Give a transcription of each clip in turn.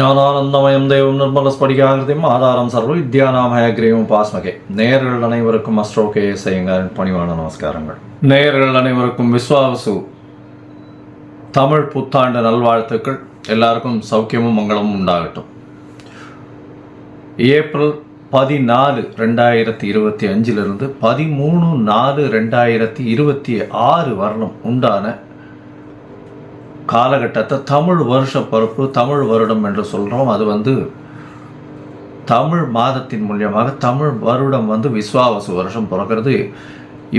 ஞானானந்தமயம் தெய்வம் நிர்மலஸ்படிகாகிருதியும் ஆதாரம் சர்வ வித்யானாம் ஹயக்ரீவம் பாஸ்மகே நேயர்கள் அனைவருக்கும் அஸ்ட்ரோகே செய்யுங்காரின் பணிவான நமஸ்காரங்கள். நேயர்கள் அனைவருக்கும் விஸ்வாவசு தமிழ் புத்தாண்டு நல்வாழ்த்துக்கள். எல்லாருக்கும் சௌக்கியமும் மங்களமும் உண்டாகட்டும். ஏப்ரல் பதினாலு ரெண்டாயிரத்தி இருபத்தி அஞ்சிலிருந்து பதிமூணு நாலு ரெண்டாயிரத்தி இருபத்தி ஆறு வரணும் உண்டான காலகட்டத்தை தமிழ் வருஷ பருப்பு தமிழ் வருடம் என்று சொல்கிறோம் அது வந்து தமிழ் மாதத்தின் மூலியமாக தமிழ் வருடம் வந்து விஸ்வாவசு வருஷம் பிறக்கிறது.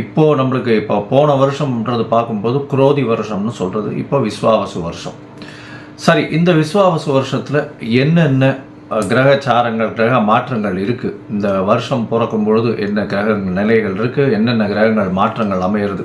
இப்போ நம்மளுக்கு இப்போ போன வருஷம்ன்றது பார்க்கும்போது குரோதி வருஷம்னு சொல்கிறது இப்போ விஸ்வாவசு வருஷம். சரி இந்த விஸ்வாவசு வருஷத்தில் என்னென்ன கிரகச்சாரங்கள் கிரக மாற்றங்கள் இருக்குது இந்த வருஷம் பிறக்கும் பொழுது என்ன கிரக நிலைகள் இருக்குது என்னென்ன கிரகங்கள் மாற்றங்கள் அமையிறது?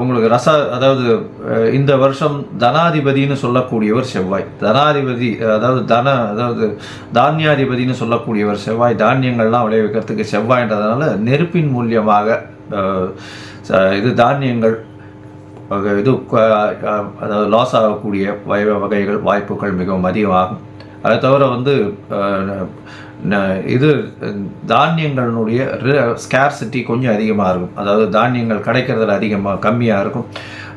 உங்களுக்கு ரச அதாவது இந்த வருஷம் தனாதிபதின்னு சொல்லக்கூடியவர் செவ்வாய். தனாதிபதி அதாவது தன அதாவது தானியாதிபதின்னு சொல்லக்கூடியவர் செவ்வாய். தானியங்கள்லாம் விளைவிக்கிறதுக்கு செவ்வாய்ன்றதுனால நெருப்பின் மூலியமாக இது தானியங்கள் இது அதாவது லாஸ் ஆகக்கூடிய வகை வகைகள் வாய்ப்புகள் மிகவும் அதிகமாகும். அதை தவிர வந்து இது தானியங்களினுடைய ஸ்கேர்சிட்டி கொஞ்சம் அதிகமாக இருக்கும். அதாவது தானியங்கள் கிடைக்கிறதுல அதிகமாக கம்மியாக இருக்கும்.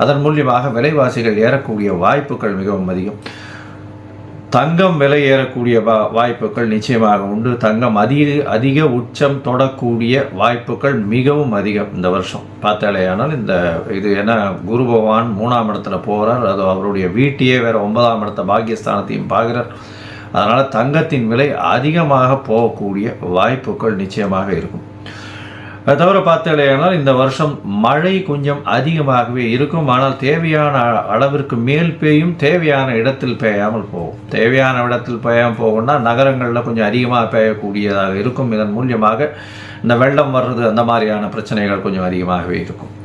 அதன் மூலியமாக விலைவாசிகள் ஏறக்கூடிய வாய்ப்புகள் மிகவும் அதிகம். தங்கம் விலை ஏறக்கூடிய வா வாய்ப்புகள் நிச்சயமாக உண்டு. தங்கம் அதிக அதிக உச்சம் தொடக்கூடிய வாய்ப்புகள் மிகவும் அதிகம் இந்த வருஷம். பார்த்தாலேயானால் இந்த இது ஏன்னா குரு பகவான் மூணாம் இடத்துல போகிறார் அது அவருடைய வீட்டையே வேறு ஒன்பதாம் இடத்த பாக்கியஸ்தானத்தையும் பார்க்குறார். அதனால் தங்கத்தின் விலை அதிகமாக போகக்கூடிய வாய்ப்புகள் நிச்சயமாக இருக்கும். அதை தவிர பார்த்தாலேயானால் இந்த வருஷம் மழை கொஞ்சம் அதிகமாகவே இருக்கும். ஆனால் தேவையான அ- அளவிற்கு மேல் பெய்யும் தேவையான இடத்தில் பெய்யாமல் போகும். தேவையான இடத்தில் பெய்யாமல் போகும்னா நகரங்களில் கொஞ்சம் அதிகமாக பெய்யக்கூடியதாக இருக்கும். இதன் மூலியமாக இந்த வெள்ளம் வர்றது அந்த மாதிரியான பிரச்சனைகள் கொஞ்சம் அதிகமாகவே இருக்கும்.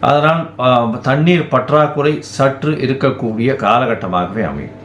அதனால் தண்ணீர் பற்றாக்குறை சற்று இருக்கக்கூடிய காலகட்டமாகவே அமையும்.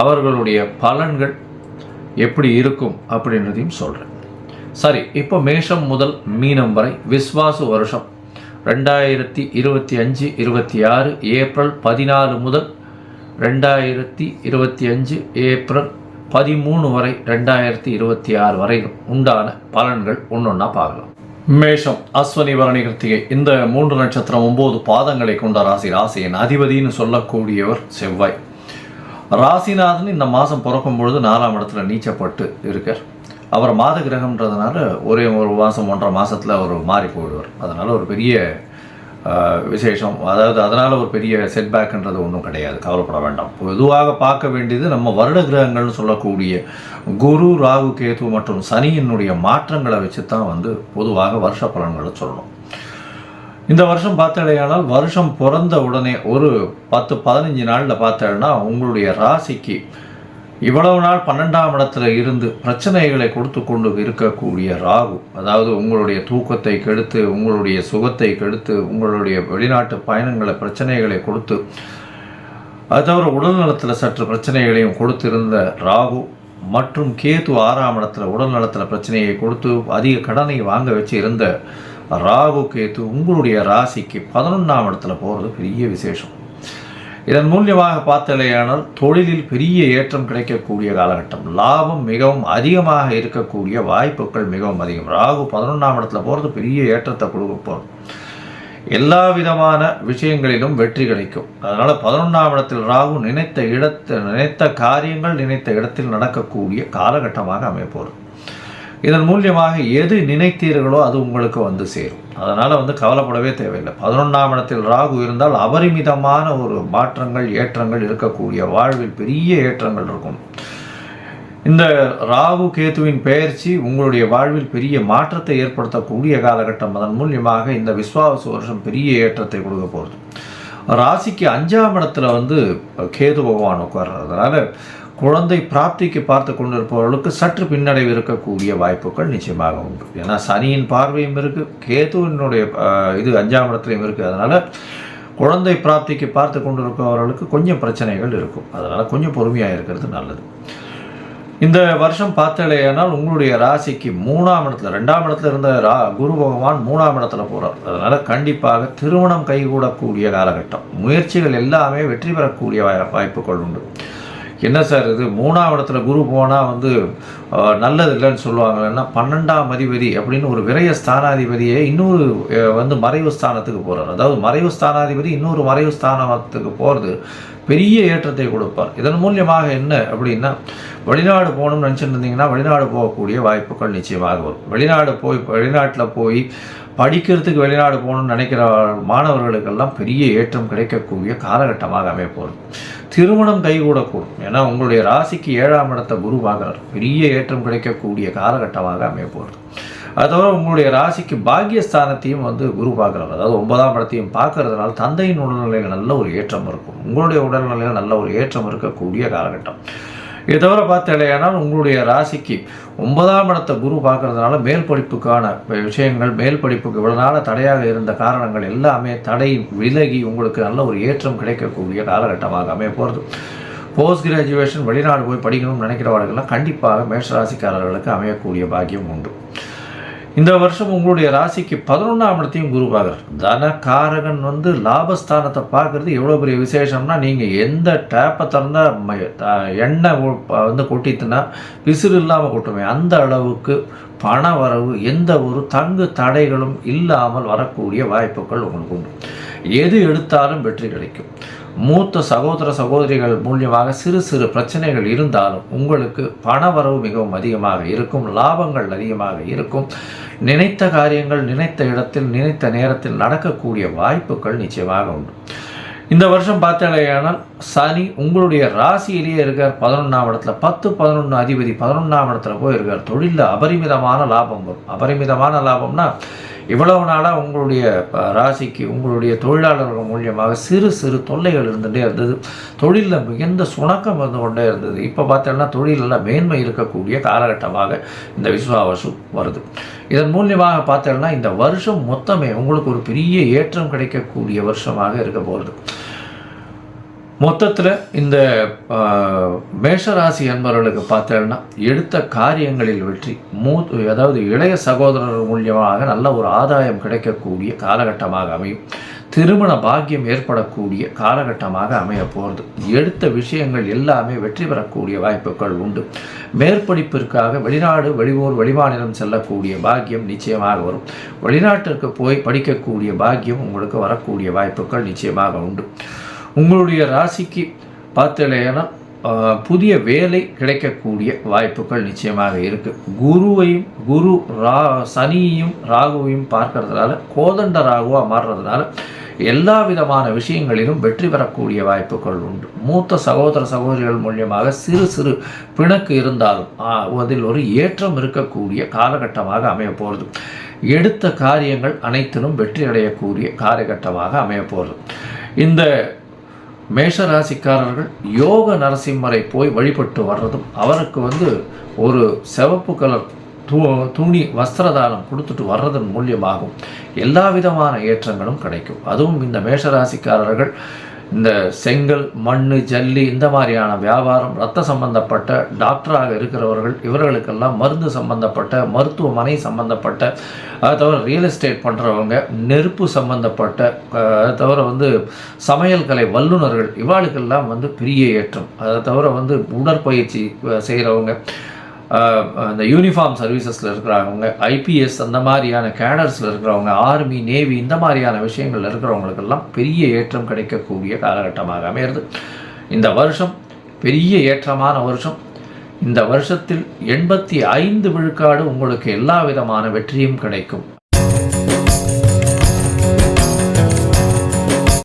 அவர்களுடைய பலன்கள் எப்படி இருக்கும் அப்படின்றதையும் சொல்கிறேன் சரி இப்போ மேஷம் முதல் மீனம் வரை விஸ்வாசு வருஷம். ரெண்டாயிரத்தி இருபத்தி அஞ்சு இருபத்தி ஆறு ஏப்ரல் பதினாலு முதல் ரெண்டாயிரத்தி இருபத்தி அஞ்சு ஏப்ரல் பதிமூணு வரை ரெண்டாயிரத்தி இருபத்தி ஆறு வரையிலும் உண்டான பலன்கள் ஒன்றொன்னா பார்க்கலாம். மேஷம் அஸ்வனி பரணி கிருத்திகை இந்த மூன்று நட்சத்திரம் ஒம்பது பாதங்களை கொண்ட ராசி ராசியின் அதிபதினு சொல்லக்கூடியவர் செவ்வாய். ராசிநாதன் இந்த மாதம் பிறக்கும் பொழுது நாலாம் இடத்துல நீச்சப்பட்டு இருக்கார். அவர் மாத கிரகம்ன்றதுனால ஒரே ஒரு மாதம் ஒன்றரை மாதத்தில் அவர் மாறி போயிடுவார். அதனால் ஒரு பெரிய விசேஷம். அதாவது அதனால் ஒரு பெரிய செட்பேக்குன்றது ஒன்றும் கிடையாது. கவலைப்பட வேண்டாம். பொதுவாக பார்க்க வேண்டியது நம்ம வருட கிரகங்கள்னு சொல்லக்கூடிய குரு ராகு கேது மற்றும் சனியினுடைய மாற்றங்களை வச்சு தான் வந்து பொதுவாக வருஷ பலன்களை சொல்லணும். இந்த வருஷம் பார்த்தாலேயானால் வருஷம் பிறந்த உடனே ஒரு பத்து பதினஞ்சு நாளில் பார்த்தேன்னா உங்களுடைய ராசிக்கு இவ்வளவு நாள் பன்னெண்டாம் இடத்துல இருந்து பிரச்சனைகளை கொடுத்து கொண்டு இருக்கக்கூடிய ராகு. அதாவது உங்களுடைய தூக்கத்தை கெடுத்து உங்களுடைய சுகத்தை கெடுத்து உங்களுடைய வெளிநாட்டு பயணங்களை பிரச்சனைகளை கொடுத்து அது தவிர உடல் நலத்தில் சற்று பிரச்சனைகளையும் கொடுத்திருந்த ராகு மற்றும் கேது ஆறாம் இடத்துல உடல் நலத்தில் பிரச்சனையை கொடுத்து அதிக கடனை வாங்க வச்சு இருந்த ராகு கேத்து உங்களுடைய ராசிக்கு பதினொன்றாம் இடத்துல போகிறது பெரிய விசேஷம். இதன் மூலியமாக பார்த்தலையானால் தொழிலில் பெரிய ஏற்றம் கிடைக்கக்கூடிய காலகட்டம். லாபம் மிகவும் அதிகமாக இருக்கக்கூடிய வாய்ப்புகள் மிகவும் அதிகம். ராகு பதினொன்றாம் இடத்துல போகிறது பெரிய ஏற்றத்தை கொடுக்க போகிறது எல்லா விதமான விஷயங்களிலும் வெற்றி கிடைக்கும். அதனால் பதினொன்றாம் இடத்தில் ராகு நினைத்த இடத்து நினைத்த காரியங்கள் நினைத்த இடத்தில் நடக்கக்கூடிய காலகட்டமாக அமையப்போகிறது இதன் மூலியமாக எது நினைத்தீர்களோ அது உங்களுக்கு வந்து சேரும். அதனால் வந்து கவலைப்படவே தேவையில்லை. பதினொன்றாம் இடத்தில் ராகு இருந்தால் அபரிமிதமான ஒரு மாற்றங்கள் ஏற்றங்கள் இருக்கக்கூடிய வாழ்வில் பெரிய ஏற்றங்கள் இருக்கும். இந்த ராகு கேதுவின் பெயர்ச்சி உங்களுடைய வாழ்வில் பெரிய மாற்றத்தை ஏற்படுத்தக்கூடிய காலகட்டம். அதன் மூலியமாக இந்த விஸ்வாவசு வருஷம் பெரிய ஏற்றத்தை கொடுக்க போகிறது ராசிக்கு அஞ்சாம் இடத்துல வந்து கேது பகவான் உட்கார்றதுனால குழந்தை பிராப்திக்கு பார்த்து கொண்டிருப்பவர்களுக்கு சற்று பின்னடைவு இருக்கக்கூடிய வாய்ப்புகள் நிச்சயமாக உண்டு. ஏன்னா சனியின் பார்வையும் இருக்குது கேதுவினுடைய இது அஞ்சாம் இடத்துலையும் இருக்குது அதனால் குழந்தை பிராப்திக்கு பார்த்து கொண்டிருப்பவர்களுக்கு கொஞ்சம் பிரச்சனைகள் இருக்கும். அதனால் கொஞ்சம் பொறுமையாக இருக்கிறது நல்லது. இந்த வருஷம் பார்த்தலையானால் உங்களுடைய ராசிக்கு மூணாம் இடத்துல ரெண்டாம் இடத்துல இருந்த ரா குரு பகவான் மூணாம் இடத்துல போகிறார் அதனால் கண்டிப்பாக திருமணம் கைகூடக்கூடிய காலகட்டம். முயற்சிகள் எல்லாமே வெற்றி பெறக்கூடிய வாய்ப்புகள் உண்டு. என்ன சார் இது? மூணாம் இடத்துல குரு போனால் வந்து நல்லது இல்லைன்னு சொல்லுவாங்கன்னா பன்னெண்டாம் அதிபதி அப்படின்னு ஒரு விரய ஸ்தானாதிபதியே இன்னொரு வந்து மறைவு ஸ்தானத்துக்கு போகிறார் அதாவது மறைவு ஸ்தானாதிபதி இன்னொரு மறைவு ஸ்தானத்துக்கு போகிறது பெரிய ஏற்றத்தை கொடுப்பார். இதன் மூலியமாக என்ன அப்படின்னா வெளிநாடு போகணும்னு நினச்சிருந்தீங்கன்னா வெளிநாடு போகக்கூடிய வாய்ப்புகள் நிச்சயமாக வரும். வெளிநாடு போய் வெளிநாட்டில் போய் படிக்கிறதுக்கு வெளிநாடு போகணும்னு நினைக்கிற மாணவர்களுக்கெல்லாம் பெரிய ஏற்றம் கிடைக்கக்கூடிய காலகட்டமாக அமைப்போம் திருமணம் கைகூடக்கூடும். ஏன்னா உங்களுடைய ராசிக்கு ஏழாம் இடத்தை குரு பார்க்குறார். பெரிய ஏற்றம் கிடைக்கக்கூடிய காலகட்டமாக அமையப்போகுது. அது தவிர உங்களுடைய ராசிக்கு பாக்கியஸ்தானத்தையும் வந்து குரு பார்க்குறாரு. அதாவது ஒன்பதாம் இடத்தையும் பார்க்கறதுனால தந்தையின் உடல்நிலையில் நல்ல ஒரு ஏற்றம் இருக்கும். உங்களுடைய உடல்நிலையில் நல்ல ஒரு ஏற்றம் இருக்கக்கூடிய காலகட்டம். இதை தவிர பார்த்தலையானால் உங்களுடைய ராசிக்கு ஒன்பதாம் இடத்த குரு பார்க்கறதுனால மேல் படிப்புக்கான விஷயங்கள் மேல் படிப்புக்கு இவ்வளோ நாள தடையாக இருந்த காரணங்கள் எல்லாமே தடை விலகி உங்களுக்கு நல்ல ஒரு ஏற்றம் கிடைக்கக்கூடிய காலகட்டமாக அமைய போகிறது போஸ்ட் கிராஜுவேஷன் வெளிநாடு போய் படிக்கணும்னு நினைக்கிறவர்களுக்கெல்லாம் கண்டிப்பாக மேஷராசிக்காரர்களுக்கு அமையக்கூடிய பாக்கியம் உண்டு. இந்த வருஷம் உங்களுடைய ராசிக்கு பதினொன்றாம் இடத்தையும் குரு பார்க்குறார். தனகாரகன் வந்து லாபஸ்தானத்தை பார்க்கறது எவ்வளோ பெரிய விசேஷம்னா நீங்கள் எந்த டேப்பை திறந்தா ம- த- எண்ணெய் வந்து கொட்டித்துனா விசிறு இல்லாமல் கொட்டுமே. அந்த அளவுக்கு பண வரவு எந்த ஒரு தங்கு தடைகளும் இல்லாமல் வரக்கூடிய வாய்ப்புகள் உங்களுக்கு உண்டு. எது எடுத்தாலும் வெற்றி கிடைக்கும். மூத்த சகோதர சகோதரிகள் மூலியமாக சிறு சிறு பிரச்சனைகள் இருந்தாலும் உங்களுக்கு பண வரவு மிகவும் அதிகமாக இருக்கும் லாபங்கள் அதிகமாக இருக்கும். நினைத்த காரியங்கள் நினைத்த இடத்தில் நினைத்த நேரத்தில் நடக்கக்கூடிய வாய்ப்புகள் நிச்சயமாக உண்டு. இந்த வருஷம் பார்த்தாலேயானால் சனி உங்களுடைய ராசியிலேயே இருக்கார். பதினொன்றாம் இடத்துல பத்து பதினொன்று அதிபதி பதினொன்றாம் இடத்துல போய் இருக்கார் தொழிலில் அபரிமிதமான லாபம் வரும். அபரிமிதமான லாபம்னா இவ்வளவு நாளாக உங்களுடைய ராசிக்கு உங்களுடைய தொழிலாளர்கள் மூலியமாக சிறு சிறு தொல்லைகள் இருந்துகிட்டே இருந்தது. தொழிலில் மிகுந்த சுணக்கம் வந்து கொண்டே இருந்தது. இப்போ பார்த்தோம்னா தொழிலில் மேன்மை இருக்கக்கூடிய காலகட்டமாக இந்த விஸ்வாவசு வருது. இதன் மூலியமாக பார்த்தோம்னா இந்த வருஷம் மொத்தமே உங்களுக்கு ஒரு பெரிய ஏற்றம் கிடைக்கக்கூடிய வருஷமாக இருக்க போகிறது மொத்தத்தில் இந்த மேஷராசி என்பவர்களுக்கு பார்த்தேன்னா எடுத்த காரியங்களில் வெற்றி மூத் அதாவது இளைய சகோதரர் மூலியமாக நல்ல ஒரு ஆதாயம் கிடைக்கக்கூடிய காலகட்டமாக அமையும். திருமண பாக்கியம் ஏற்படக்கூடிய காலகட்டமாக அமைய போகிறது எடுத்த விஷயங்கள் எல்லாமே வெற்றி பெறக்கூடிய வாய்ப்புகள் உண்டு. மேற்படிப்பிற்காக வெளிநாடு வெளியூர் வெளிமாநிலம் செல்லக்கூடிய பாக்கியம் நிச்சயமாக வரும். வெளிநாட்டிற்கு போய் படிக்கக்கூடிய பாக்கியம் உங்களுக்கு வரக்கூடிய வாய்ப்புகள் நிச்சயமாக உண்டு. உங்களுடைய ராசிக்கு பார்த்தலைன்னா புதிய வேலை கிடைக்கக்கூடிய வாய்ப்புகள் நிச்சயமாக இருக்குது குருவையும் குரு ரா சனியையும் ராகுவையும் பார்க்கறதுனால கோதண்ட ராகுவாக மாறுறதுனால எல்லா விதமான விஷயங்களிலும் வெற்றி பெறக்கூடிய வாய்ப்புகள் உண்டு. மூத்த சகோதர சகோதரிகள் மூலியமாக சிறு சிறு பிணக்கு இருந்தாலும் அதில் ஒரு ஏற்றம் இருக்கக்கூடிய காலகட்டமாக அமைய போகிறது எடுத்த காரியங்கள் அனைத்திலும் வெற்றி அடையக்கூடிய காலகட்டமாக அமைய போகிறது இந்த மேஷராசிக்காரர்கள் யோக நரசிம்மரை போய் வழிபட்டு வர்றதும் அவருக்கு வந்து ஒரு சிவப்பு கலர் து துணி வஸ்திரதானம் கொடுத்துட்டு வர்றதன் மூலியமாகும் எல்லா விதமான ஏற்றங்களும் கிடைக்கும். அதுவும் இந்த மேஷராசிக்காரர்கள் இந்த செங்கல் மண் ஜல்லி இந்த மாதிரியான வியாபாரம் ரத்த சம்பந்தப்பட்ட டாக்டராக இருக்கிறவர்கள் இவர்களுக்கெல்லாம் மருந்து சம்பந்தப்பட்ட மருத்துவமனை சம்பந்தப்பட்ட அதை தவிர ரியல் எஸ்டேட் பண்ணுறவங்க நெருப்பு சம்பந்தப்பட்ட அதை தவிர வந்து சமையல் கலை வல்லுநர்கள் இவாளுக்கெல்லாம் வந்து பெரிய ஏற்றம். அதை தவிர வந்து உடற்பயிற்சி செய்கிறவங்க அந்த யூனிஃபார்ம் சர்வீசஸில் இருக்கிறவங்க ஐபிஎஸ் அந்த மாதிரியான கேடர்ஸில் இருக்கிறவங்க ஆர்மி நேவி இந்த மாதிரியான விஷயங்கள் இருக்கிறவங்களுக்கெல்லாம் பெரிய ஏற்றம் கிடைக்கக்கூடிய காலகட்டமாக அமையிறது. இந்த வருஷம் பெரிய ஏற்றமான வருஷம். இந்த வருஷத்தில் எண்பத்தி ஐந்து விழுக்காடு உங்களுக்கு எல்லா விதமான வெற்றியும் கிடைக்கும்.